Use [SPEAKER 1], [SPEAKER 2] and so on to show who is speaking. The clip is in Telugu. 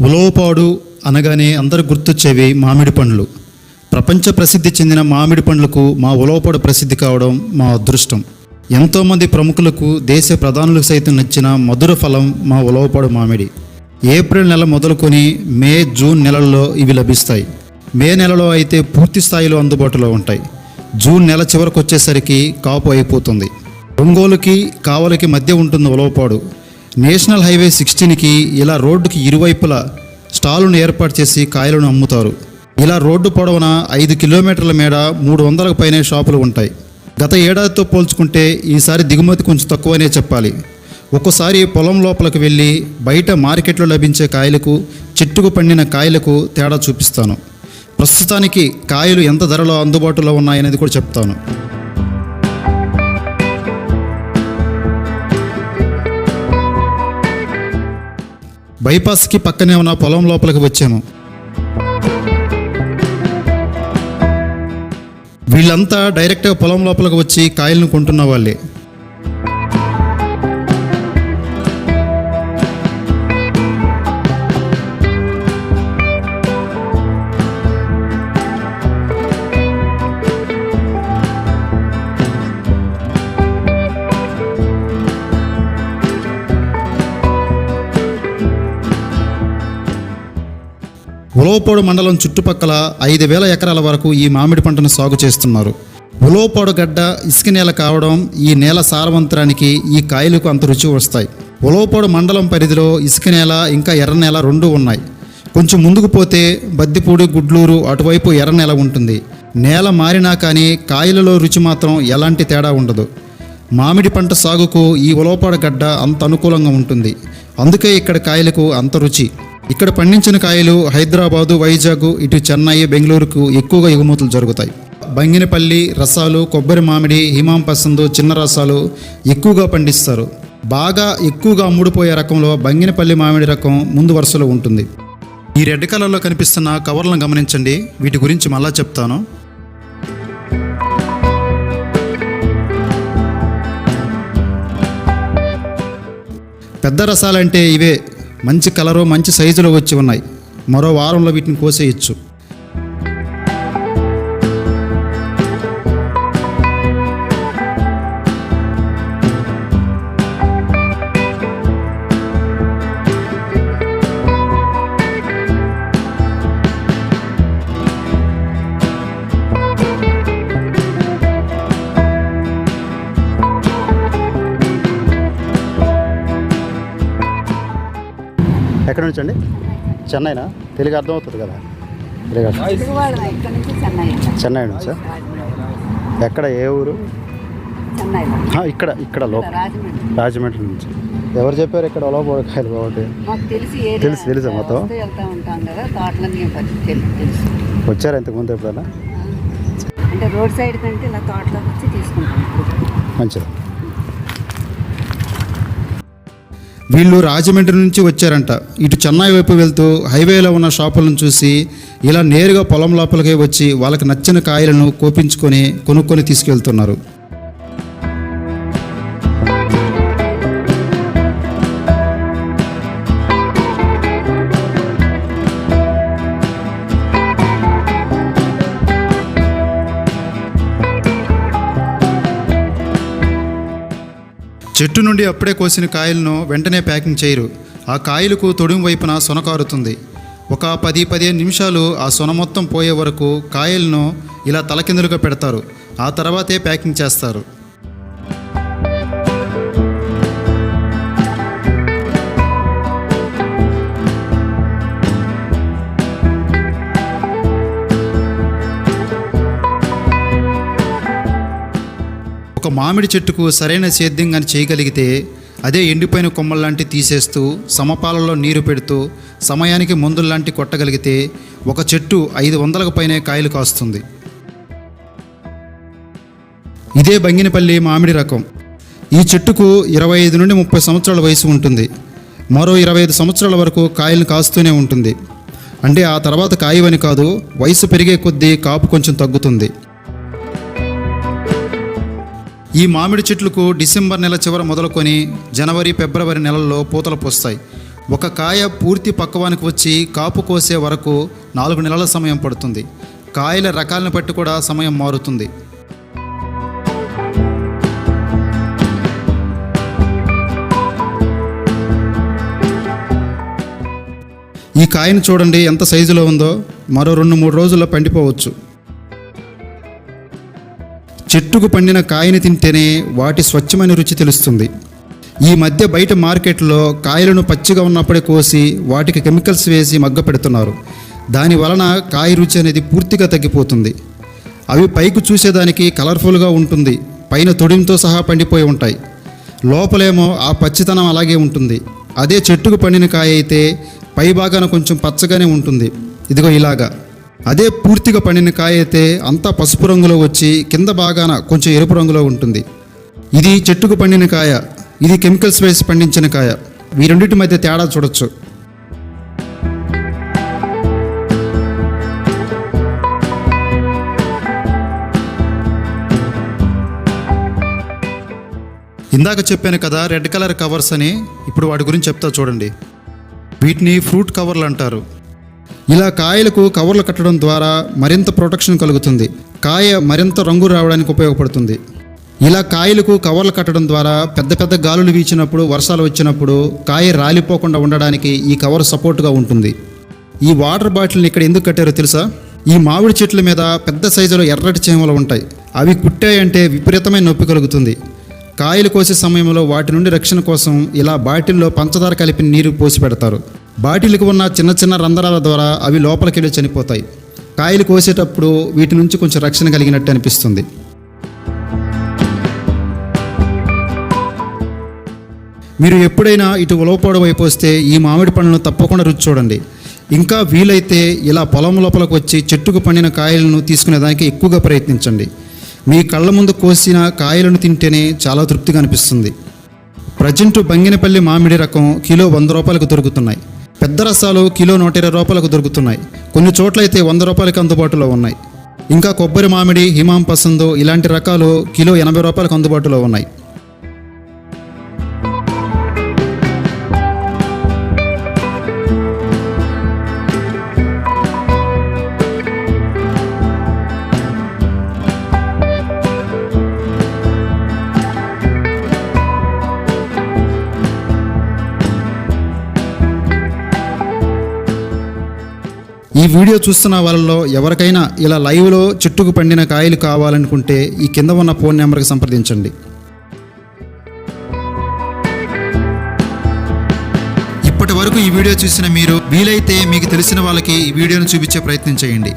[SPEAKER 1] ఉలవపాడు అనగానే అందరు గుర్తొచ్చేవి మామిడి పండ్లు. ప్రపంచ ప్రసిద్ధి చెందిన మామిడి పండ్లకు మా ఉలవపాడు ప్రసిద్ధి కావడం మా అదృష్టం. ఎంతోమంది ప్రముఖులకు దేశ ప్రధానులకు సైతం నచ్చిన మధుర ఫలం మా ఉలవపాడు మామిడి. ఏప్రిల్ నెల మొదలుకొని మే జూన్ నెలల్లో ఇవి లభిస్తాయి. మే నెలలో అయితే పూర్తి స్థాయిలో అందుబాటులో ఉంటాయి. జూన్ నెల చివరకు వచ్చేసరికి కాపు అయిపోతుంది. ఒంగోలుకి కావలికి మధ్య ఉంటుంది ఉలవపాడు నేషనల్ హైవే సిక్స్టీన్కి ఇలా రోడ్డుకి ఇరువైపులా స్టాలును ఏర్పాటు చేసి కాయలను అమ్ముతారు. ఇలా రోడ్డు పొడవున ఐదు కిలోమీటర్ల మేడ మూడు వందలకు పైనే షాపులు ఉంటాయి. గత ఏడాదితో పోల్చుకుంటే ఈసారి దిగుమతి కొంచెం తక్కువనే చెప్పాలి. ఒక్కోసారి పొలం లోపలికి వెళ్ళి బయట మార్కెట్లో లభించే కాయలకు చెట్టుకు పండిన కాయలకు తేడా చూపిస్తాను. ప్రస్తుతానికి కాయలు ఎంత ధరలో అందుబాటులో ఉన్నాయనేది కూడా చెప్తాను. బైపాస్కి పక్కనే ఉన్న పొలం లోపలికి వచ్చాము వీళ్ళంతా డైరెక్ట్గా పొలం లోపలికి వచ్చి కాయలను కొంటున్న వాళ్ళే. ఉలవపాడు మండలం చుట్టుపక్కల ఐదు వేల ఎకరాల వరకు ఈ మామిడి పంటను సాగు చేస్తున్నారు. ఉలవపాడు గడ్డ ఇసుక నేల కావడం ఈ నేల సారవంతరానికి ఈ కాయలకు అంత రుచి వస్తాయి. ఉలవపాడు మండలం పరిధిలో ఇసుక నేల ఇంకా ఎర్ర నేల రెండు ఉన్నాయి. కొంచెం ముందుకు పోతే బద్దిపూడి గుడ్లూరు అటువైపు ఎర్ర నేల ఉంటుంది. నేల మారినా కానీ కాయలలో రుచి మాత్రం ఎలాంటి తేడా ఉండదు. మామిడి పంట సాగుకు ఈ ఉలవపాడు గడ్డ అంత అనుకూలంగా ఉంటుంది. అందుకే ఇక్కడ కాయలకు అంత రుచి. ఇక్కడ పండించిన కాయలు హైదరాబాదు వైజాగ్ ఇటు చెన్నై బెంగళూరుకు ఎక్కువగా ఎగుమతులు జరుగుతాయి. బంగినపల్లి రసాలు కొబ్బరి మామిడి హిమాం పసందు చిన్న రసాలు ఎక్కువగా పండిస్తారు. బాగా ఎక్కువగా అమ్ముడుపోయే రకంలో బంగినపల్లి మామిడి రకం ముందు వరుసలో ఉంటుంది. ఈ రెడ్ కలర్లో కనిపిస్తున్న కవర్లను గమనించండి. వీటి గురించి మళ్ళా చెప్తాను. పెద్ద రసాలంటే ఇవే. మంచి కలరు మంచి సైజులో వచ్చి ఉన్నాయి. మరో వారంలో వీటిని కోసేయచ్చు. నుంచి అండి చెన్నైనా? తెలుగు అర్థమవుతుంది కదా. తెలుగు
[SPEAKER 2] నుంచి చెన్నై
[SPEAKER 1] నుంచి? ఎక్కడ? ఏ ఊరు? ఇక్కడ ఇక్కడ లోకల్
[SPEAKER 2] రాజమండ్రి.
[SPEAKER 1] నుంచి. ఎవరు చెప్పారు ఇక్కడ ఒలవబోడకాయలు
[SPEAKER 2] మాకు తెలిసి
[SPEAKER 1] తెలుసు, మొత్తం? వచ్చారా ఇంతకుముందు ఎప్పుడైనా?
[SPEAKER 2] అంటే రోడ్ సైడ్ కంటే ఇలా తోటలోకి వచ్చి తీసుకుంటాం.
[SPEAKER 1] మంచిది. వీళ్ళు రాజమండ్రి నుంచి వచ్చారంట. ఇటు చెన్నై వైపు వెళ్తూ హైవేలో ఉన్న షాపులను చూసి ఇలా నేరుగా పొలం లోపలికే వచ్చి వాళ్ళకి నచ్చిన కాయలను కోపించుకొని కొనుక్కొని తీసుకెళ్తున్నారు. చెట్టు నుండి అప్పుడే కోసిన కాయలను వెంటనే ప్యాకింగ్ చేయరు. ఆ కాయలకు తొడుము వైపున సొన కారుతుంది. ఒక పది పదిహేను నిమిషాలు ఆ సొన మొత్తం పోయే వరకు కాయలను ఇలా తలకిందులుగా పెడతారు. ఆ తర్వాతే ప్యాకింగ్ చేస్తారు. ఒక మామిడి చెట్టుకు సరైన సేద్యం కానీ చేయగలిగితే అదే ఎండిపోయిన కొమ్మల్లాంటి తీసేస్తూ సమపాలలో నీరు పెడుతూ సమయానికి మందుల్లాంటి కొట్టగలిగితే ఒక చెట్టు ఐదు వందలకు పైనే కాయలు కాస్తుంది. ఇదే బంగినపల్లి మామిడి రకం. ఈ చెట్టుకు ఇరవై ఐదు నుండి ముప్పై సంవత్సరాల వయసు ఉంటుంది. మరో ఇరవై ఐదు సంవత్సరాల వరకు కాయలు కాస్తూనే ఉంటుంది. అంటే ఆ తర్వాత కాయవని కాదు వయసు పెరిగే కొద్దీ కాపు కొంచెం తగ్గుతుంది. ఈ మామిడి చెట్లకు డిసెంబర్ నెల చివర మొదలుకొని జనవరి ఫిబ్రవరి నెలల్లో పూతలు పోస్తాయి. ఒక కాయ పూర్తి పక్వానికి వచ్చి కాపు కోసే వరకు నాలుగు నెలల సమయం పడుతుంది. కాయల రకాలను బట్టి కూడా సమయం మారుతుంది. ఈ కాయను చూడండి ఎంత సైజులో ఉందో. మరో రెండు మూడు రోజుల్లో పండిపోవచ్చు. చెట్టుకు పండిన కాయని తింటేనే వాటి స్వచ్ఛమైన రుచి తెలుస్తుంది. ఈ మధ్య బయట మార్కెట్లో కాయలను పచ్చిగా ఉన్నప్పుడే కోసి వాటికి కెమికల్స్ వేసి మగ్గ పెడుతున్నారు. దాని వలన కాయ రుచి అనేది పూర్తిగా తగ్గిపోతుంది. అవి పైకి చూసేదానికి కలర్ఫుల్గా ఉంటుంది. పైన తొడింతో సహా పండిపోయి ఉంటాయి. లోపలేమో ఆ పచ్చితనం అలాగే ఉంటుంది. అదే చెట్టుకు పండిన కాయ అయితే పై భాగాన కొంచెం పచ్చగానే ఉంటుంది. ఇదిగో ఇలాగా. అదే పూర్తిగా పండిన కాయ అయితే అంతా పసుపు రంగులో వచ్చి కింద భాగాన కొంచెం ఎరుపు రంగులో ఉంటుంది. ఇది చెట్టుకు పండిన కాయ ఇది కెమికల్స్ వేసి పండించిన కాయ. ఈ రెండింటి మధ్య తేడా చూడొచ్చు. ఇందాక చెప్పాను కదా రెడ్ కలర్ కవర్స్ అని. ఇప్పుడు వాటి గురించి చెప్తా చూడండి. వీటిని ఫ్రూట్ కవర్లు అంటారు. ఇలా కాయలకు కవర్లు కట్టడం ద్వారా మరింత ప్రొటెక్షన్ కలుగుతుంది. కాయ మరింత రంగు రావడానికి ఉపయోగపడుతుంది. ఇలా కాయలకు కవర్లు కట్టడం ద్వారా పెద్ద పెద్ద గాలులు వీచినప్పుడు వర్షాలు వచ్చినప్పుడు కాయ రాలిపోకుండా ఉండడానికి ఈ కవర్ సపోర్ట్గా ఉంటుంది. ఈ వాటర్ బాటిల్ని ఇక్కడ ఎందుకు కట్టారో తెలుసా? ఈ మామిడి చెట్ల మీద పెద్ద సైజులో ఎర్రటి చీమలు ఉంటాయి. అవి కుట్టాయంటే విపరీతమైన నొప్పి కలుగుతుంది. కాయలు కోసే సమయంలో వాటి నుండి రక్షణ కోసం ఇలా బాటిల్లో పంచదార కలిపిన నీరు పోసి పెడతారు బాటిల్కి ఉన్న చిన్న చిన్న రంధ్రాల ద్వారా అవి లోపలికి వెళ్ళి చనిపోతాయి. కాయలు కోసేటప్పుడు వీటి నుంచి కొంచెం రక్షణ కలిగినట్టు అనిపిస్తుంది. మీరు ఎప్పుడైనా ఇటు ఉలవపోవడం వైపు వస్తే ఈ మామిడి పండ్లను తప్పకుండా రుచి చూడండి. ఇంకా వీలైతే ఇలా పొలం లోపలికి వచ్చి చెట్టుకు పండిన కాయలను తీసుకునేదానికి ఎక్కువగా ప్రయత్నించండి. మీ కళ్ళ ముందు కోసిన కాయలను తింటేనే చాలా తృప్తిగా అనిపిస్తుంది. ప్రజెంట్ బంగినపల్లి మామిడి రకం కిలో వంద రూపాయలకు దొరుకుతున్నాయి. పెద్ద రసాలు కిలో నూట ఇరవై రూపాయలకు దొరుకుతున్నాయి. కొన్ని చోట్లయితే వంద రూపాయలకి అందుబాటులో ఉన్నాయి. ఇంకా కొబ్బరి మామిడి హిమాం పసందు ఇలాంటి రకాలు కిలో ఎనభై రూపాయలకు అందుబాటులో ఉన్నాయి. వీడియో చూస్తున్న వాళ్ళలో ఎవరికైనా ఇలా లైవ్లో చెట్టుకు పండిన కాయలు కావాలనుకుంటే ఈ కింద ఉన్న ఫోన్ నెంబర్కి సంప్రదించండి. ఇప్పటి వరకు ఈ వీడియో చూసిన మీరు వీలైతే మీకు తెలిసిన వాళ్ళకి ఈ వీడియోను చూపించే ప్రయత్నం చేయండి.